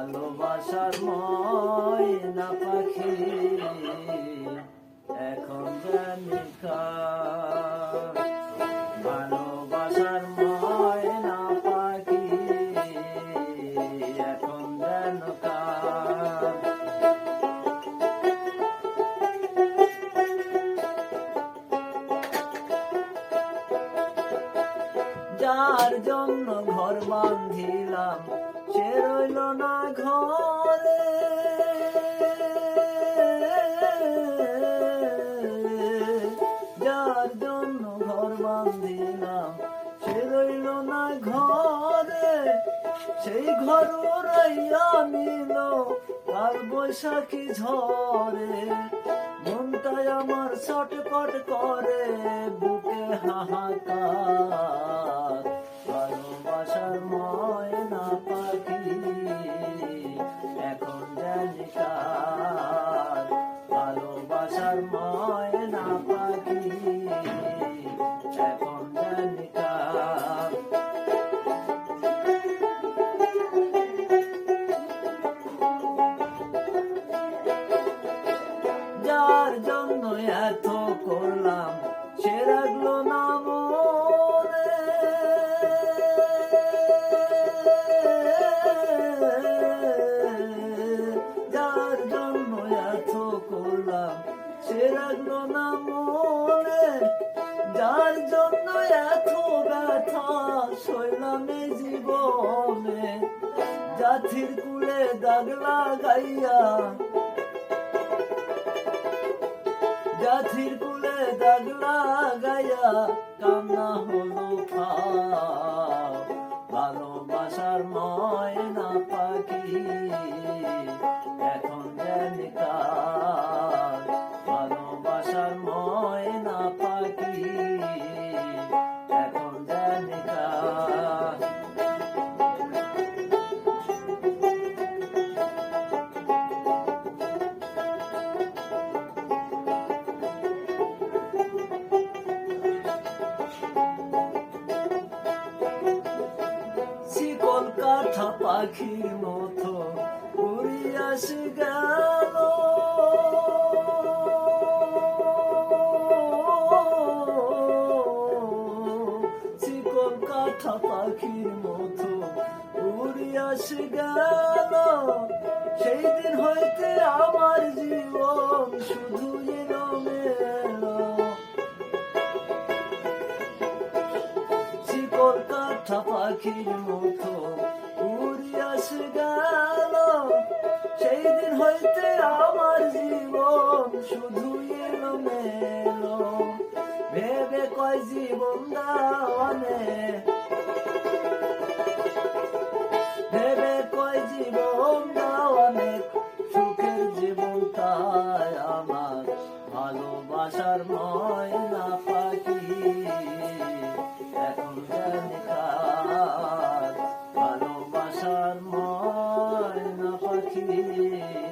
ভালোবাসার ময়না পাখি এখন জানি কার। যার জন্য ঘর বান্ধিলাম সে রইল না ঘরে। যার জন্য ঘর বান্ধিলাম সে রইল না ঘরে। সেই ঘর রাইয়া নিল আর বৈশাখী ঝরে মনটাই আমার ছটপট করে, বুকে হাহাকার। ভালোবাসার ময়না পাখি এখন জানি ভালোবাসার ময়না পাখি এখন জানি যার জন্য এত করলাম, সে রাখল না রাখল না মনে। যার জন্য এত ব্যথা জীবনে। জাতির কুলে দাগ লাগাইয়া। জাতির কুলে দাগ লাগাইয়া কান্না হলো ভালোবাসার ময়না কাঠা পাখির মতো উড়িয়াসি গেল। শিকল কাঠা পাখির মতো উড়িয়াসি গেল। সেই দিন হইতে আমার জীবন শুধু শিকল কাঠা পাখির মতো উড়িয়াস গেল সেই দিন হইতে আমার জীবন শুধু এলো মেলো ভেবে কয় জীবন দাওয়ানে Thank you.